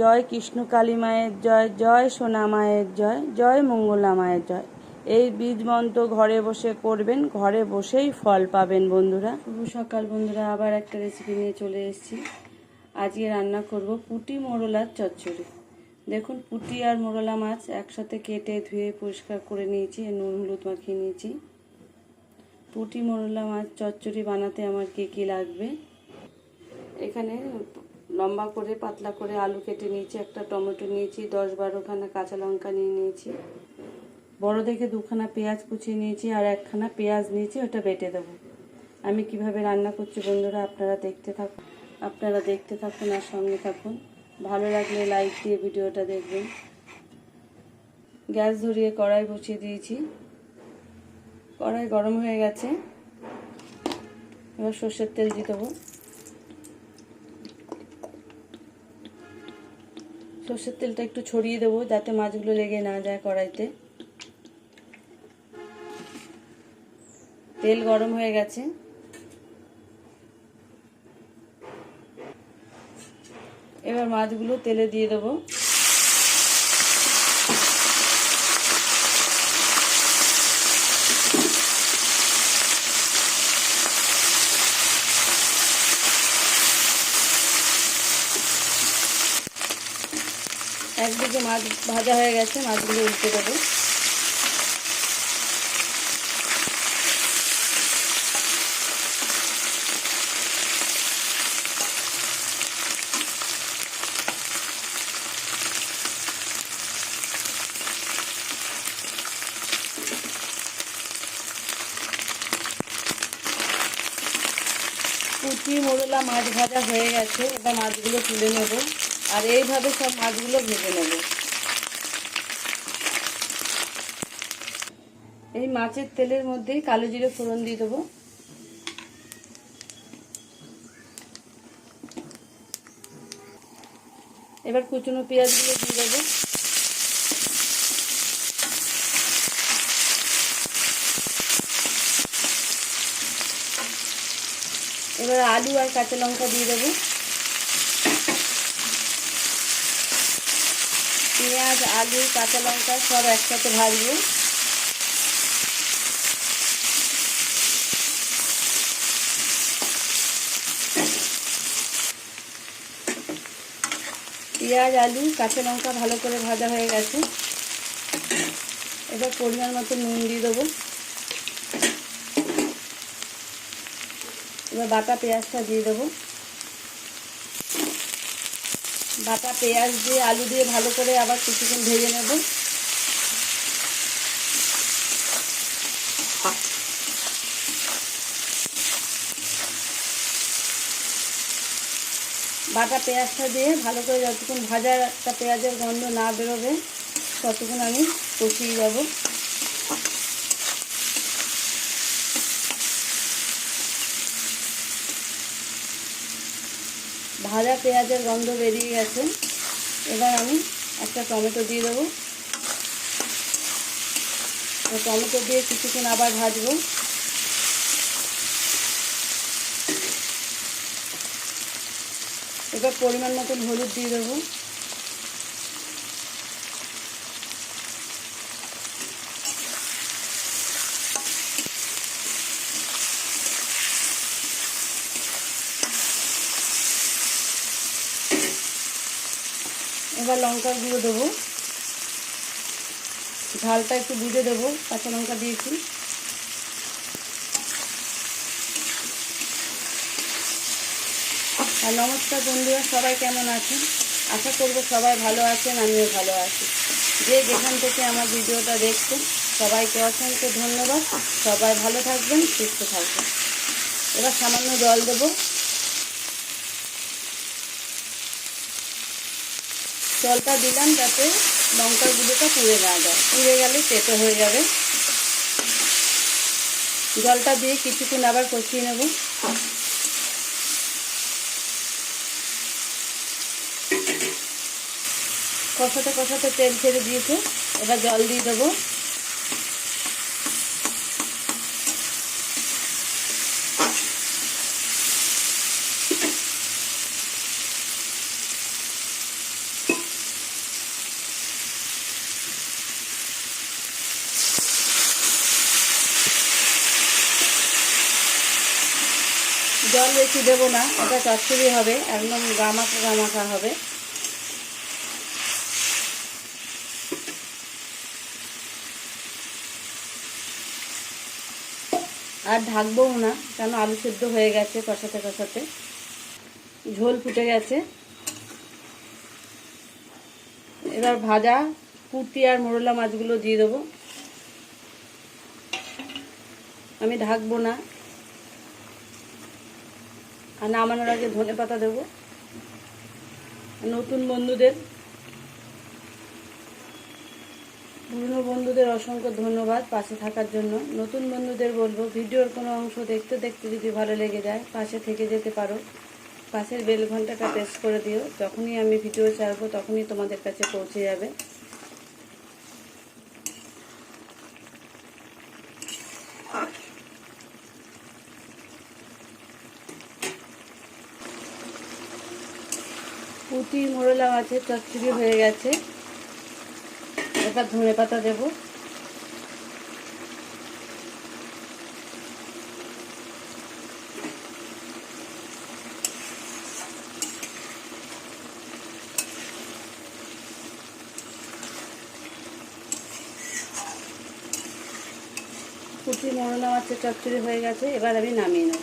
জয় কৃষ্ণ কালী মায়ের জয় জয় সোনা মায়ের জয় জয় মঙ্গলা মায়ের জয়। এই বীজ মন্ত্র ঘরে বসে করবেন, ঘরে বসেই ফল পাবেন বন্ধুরা। শুভ সকাল বন্ধুরা, আবার একটা রেসিপি নিয়ে চলে এসেছি। আজকে রান্না করব পুটি মোরলার চচ্চড়ি। দেখুন, পুটি আর মোরলা মাছ একসাথে কেটে ধুয়ে পরিষ্কার করে নিয়েছি নুন হলুদ মাখিয়ে নিয়েছি। পুটি মোরলা মাছ চচ্চড়ি বানাতে আমার কী কী লাগবে? এখানে লম্বা করে, পাতলা করে আলু কেটে নিয়েছি, একটা টমেটো নিয়েছি, দশ বারোখানা কাঁচা লঙ্কা নিয়ে নিয়েছি। বড় দেখে দুখানা পেঁয়াজ কুচিয়ে নিয়েছি আর একখানা পেঁয়াজ নিয়েছি, ওটা বেটে দেবো। আমি কীভাবে রান্না করছি বন্ধুরা, আপনারা দেখতে থাকুন। আপনারা দেখতে থাকুন আর সঙ্গে থাকুন। ভালো লাগলে লাইক দিয়ে ভিডিওটা দেখবেন। গ্যাস ধরিয়ে কড়াই বসিয়ে দিয়েছি। কড়াই গরম হয়ে গেছে। এবার সর্ষের তেল দিয়ে দেবো। সর্ষের তেলটা একটু ছড়িয়ে দেবো, যাতে মাছগুলো লেগে না যায় কড়াইতে। তেল গরম হয়ে গেছে। এবার মাছগুলো তেলে দিয়ে দেবো। একদিকে মাছ ভাজা হয়ে গেছে, মাছগুলো উল্টে দেবো। কুচি মোরলা মাছ ভাজা হয়ে গেছে, এবার মাছগুলো তুলে নেব। আর এইভাবে সব মাছগুলো ভেজে নেব। এই মাছের তেলের মধ্যেই কালো জিরে ফোড়ন দিয়ে দেবো। এবার কুচুনো পেঁয়াজগুলো দিয়ে দেবো। এবার আলু আর কাঁচা লঙ্কা দিয়ে দেবো। পেঁয়াজ, আলু, কাঁচা লঙ্কা সব একসাথে ভাজবো। পেঁয়াজ, আলু, কাঁচা লঙ্কা ভালো করে ভাজা হয়ে গেছে। এবার পরিমাণ মতো নুন দিয়ে দেবো। এবার বাটা পেঁয়াজটা দিয়ে দেবো। বাটা পেঁয়াজ দিয়ে আলু দিয়ে ভালো করে আবার কিছুক্ষণ ভেজে নেব। বাটা পেঁয়াজটা দিয়ে ভালো করে যতক্ষণ ভাজা একটা পেঁয়াজের গন্ধ না বেরোবে, ততক্ষণ আমি কষিয়ে যাব ভাজা পেঁয়াজের গন্ধ বেরিয়ে গেছে। এবার আমি একটা টমেটো দিয়ে দেবো। টমেটো দিয়ে কিছুক্ষণ আবার ভাজবো। এবার পরিমাণ মতন হলুদ দিয়ে দেবো। এবার লঙ্কার গুঁড়ো দেবো। ঝালটা একটু বুঝে দেবো, কাঁচা লঙ্কা দিয়েছি। আর নমস্কার বন্ধুরা, সবাই কেমন আছেন? আশা করব সবাই ভালো আছেন, আমিও ভালো আছি। যে যেখান থেকে আমার ভিডিওটা দেখছেন, সবাইকে অসংখ্য ধন্যবাদ। সবাই ভালো থাকবেন, সুস্থ থাকবেন। এবার সামান্য জল দেবো। জলটা দিলাম যাতে লঙ্কার গুঁড়োটা পুড়ে না যায়। পুড়ে গেলে তেতো হয়ে যাবে। জলটা দিয়ে কিছুক্ষণ আবার কষিয়ে নেব। কষাতে কষাতে তেল ছেড়ে দিয়েছে। এবার জল দিয়ে দেবো। জল বেশি দেবো না, এটা চচ্চড়ি হবে, একদম গামাখা গামাখা হবে। আর ঢাকবোও না, কেন আলু সেদ্ধ হয়ে গেছে কষাতে কষাতে। ঝোল ফুটে গেছে। এবার ভাজা কুর্তি আর মোরলা মাছগুলো দিয়ে দেবো। আমি ঢাকবো না। আর নামানোর আগে ধনে পাতা দেবো। নতুন বন্ধুদের। পুরনো বন্ধুদের অসংখ্য ধন্যবাদ পাশে থাকার জন্য। নতুন বন্ধুদের বলব, ভিডিওর কোনো অংশ দেখতে দেখতে যদি ভালো লেগে যায়, পাশে থেকে যেতে পারো। পাশের বেল ঘন্টাটা প্রেস করে দিও। যখনই আমি ভিডিও ছাড়বো, তখনই তোমাদের কাছে পৌঁছে যাবে। পুঁটি মোরলা মাছের চচ্চড়ি হয়ে গেছে। এবার ধনে পাতা দেব। পুঁটি মোরলা মাছের চচ্চড়ি হয়ে গেছে। এবার আমি নামিয়ে নেব।